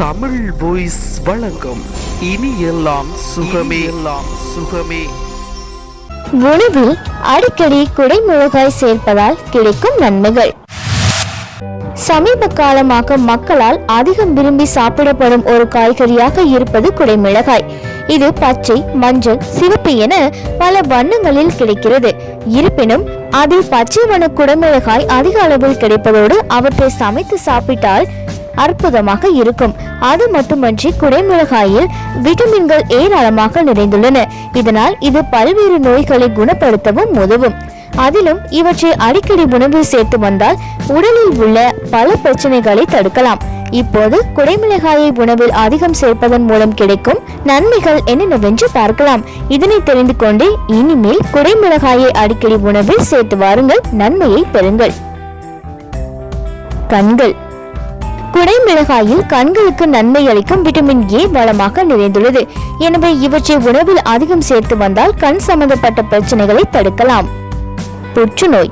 Tamil voice வழங்கும் இனி எல்லாம் சுகமே. எல்லாம் சுகமே. உணவில் அடிக்கடி குடைமிளகாய் சேர்ப்பதால் கிடைக்கும் நன்மைகள். சமீப காலமாக மக்களால் அதிகம் விரும்பி சாப்பிடப்படும் ஒரு காய்கறியாக இருப்பது குடைமிளகாய். இது பச்சை மஞ்சள் சிவப்பு என பல வண்ணங்களில் கிடைக்கிறது. இருப்பினும் அதில் பச்சை வண்ண குடைமிளகாய் அதிக அளவில் கிடைப்பதோடு அவற்றை சமைத்து சாப்பிட்டால் அற்புதமாக இருக்கும். அது மட்டுமன்றி குடைமிளகாயில் விட்டமின்கள் ஏராளமாக நிறைந்துள்ளன. இதனால் இது பல்வேறு நோய்களை குணப்படுத்தவும் உதவும். அதிலும் இவற்றை அடிக்கடி உணவில் சேர்த்து வந்தால் உடலில் உள்ள பல பிரச்சனைகளை தடுக்கலாம். இப்போது குடைமிளகாயை உணவில் அதிகம் சேர்ப்பதன் மூலம் கிடைக்கும் நன்மைகள் என்னென்னவென்று பார்க்கலாம். இதனை தெரிந்து கொண்டு இனிமேல் குடைமிளகாயை அடிக்கடி உணவில் சேர்த்து வாருங்கள். நன்மையை பெறுங்கள். கண்கள். குடைமிளகாயில் கண்களுக்கு நன்மை அளிக்கும் விட்டமின் ஏ வளமாக நிறைந்துள்ளது. எனவே இவற்றை உணவில் அதிகம் சேர்த்து வந்தால் கண் சம்பந்தப்பட்ட பிரச்சனைகளை தடுக்கலாம். புற்றுநோய்.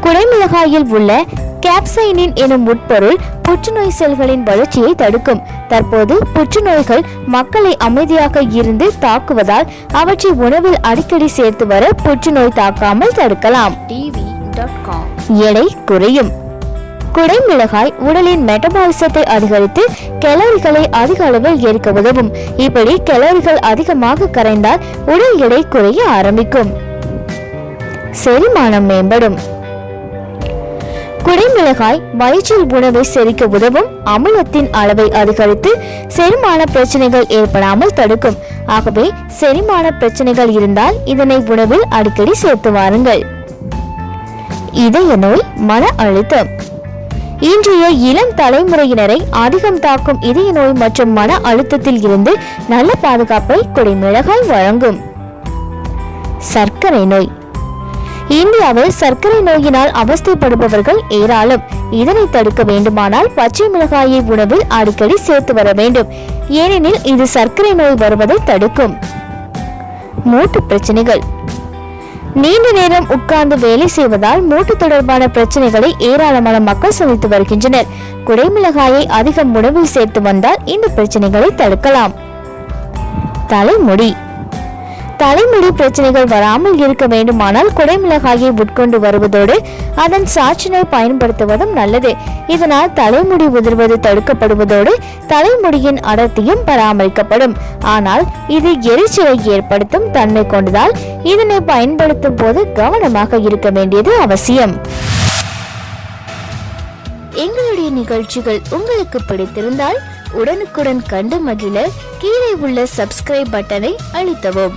குடைமிளகாயில் உள்ள கேப்சைனின் எனும் உட்பொருள் புற்றுநோய் செல்களின் வளர்ச்சியை தடுக்கும். தற்போது புற்றுநோய்கள் மக்களை அமைதியாக இருந்து தாக்குவதால் அவற்றை உணவில் அடிக்கடி சேர்த்து வர புற்றுநோய் தாக்காமல் தடுக்கலாம். எடை குறையும். குடைமிளகாய் உடலின் மெட்டபாலிசத்தை அதிகரித்து கெலரிகளை அதிக அளவில் ஏற்க உதவும். இப்படி கெலரிகள் அதிகமாக கரைந்தால் உடல் எடை குறைய ஆரம்பிக்கும். செரிமானம் மேம்படும். குடைமிளகாய் வயிற்றில் உணவை செரிக்க உதவும். அமிலத்தின் அளவை அதிகரித்து செரிமான பிரச்சனைகள் ஏற்படாமல் தடுக்கும். ஆகவே செரிமான பிரச்சனைகள் இருந்தால் இதனை உணவில் அடிக்கடி சேர்த்து வாருங்கள். இதய நோய் மன அழுத்தம். இன்றைய இளம் தலைமுறையினரை அதிகம் தாக்கும் இதய நோய் மற்றும் மன அழுத்தத்தில் இருந்து நல்ல பாதுகாப்பை குடைமிளகாய் வழங்கும். சர்க்கரை நோய். இந்தியாவில் சர்க்கரை நோயினால் அவஸ்தைப்படுபவர்கள் ஏராளம். இதனை தடுக்க வேண்டுமானால் பச்சை மிளகாயை உணவில் அடிக்கடி சேர்த்து வர வேண்டும். ஏனெனில் இது சர்க்கரை நோய் வருவதை தடுக்கும். மூட்டு பிரச்சனைகள். நீண்ட நேரம் உட்கார்ந்து வேலை செய்வதால் மூட்டு தொடர்பான பிரச்சனைகளை ஏராளமான மக்கள் சந்தித்து வருகின்றனர். குடைமிளகாயை அதிகம் உணவில் சேர்த்து வந்தால் இந்த பிரச்சனைகளை தடுக்கலாம். தலைமுடி. தலைமுடி பிரச்சனைகள் வராமல் இருக்க வேண்டுமானால் குடைமிளகாயை உட்கொண்டு வருவதோடு அதன் சாற்றினை பயன்படுத்துவதும் நல்லது. இதனால் தலைமுடி உதிர்வது தடுக்கப்படுவதோடு தலைமுடியின் அடர்த்தியும் பராமரிக்கப்படும். ஆனால் இது எரிச்சலை ஏற்படுத்தும் தன்மை கொண்டதால் இதனை பயன்படுத்தும் போது கவனமாக இருக்க வேண்டியது அவசியம். எங்களுடைய நிகழ்ச்சிகள் உங்களுக்கு பிடித்திருந்தால் உடனுக்குடன் கண்டு மகிழ கீழே உள்ள சப்ஸ்கிரைப் பட்டனை அழுத்தவும்.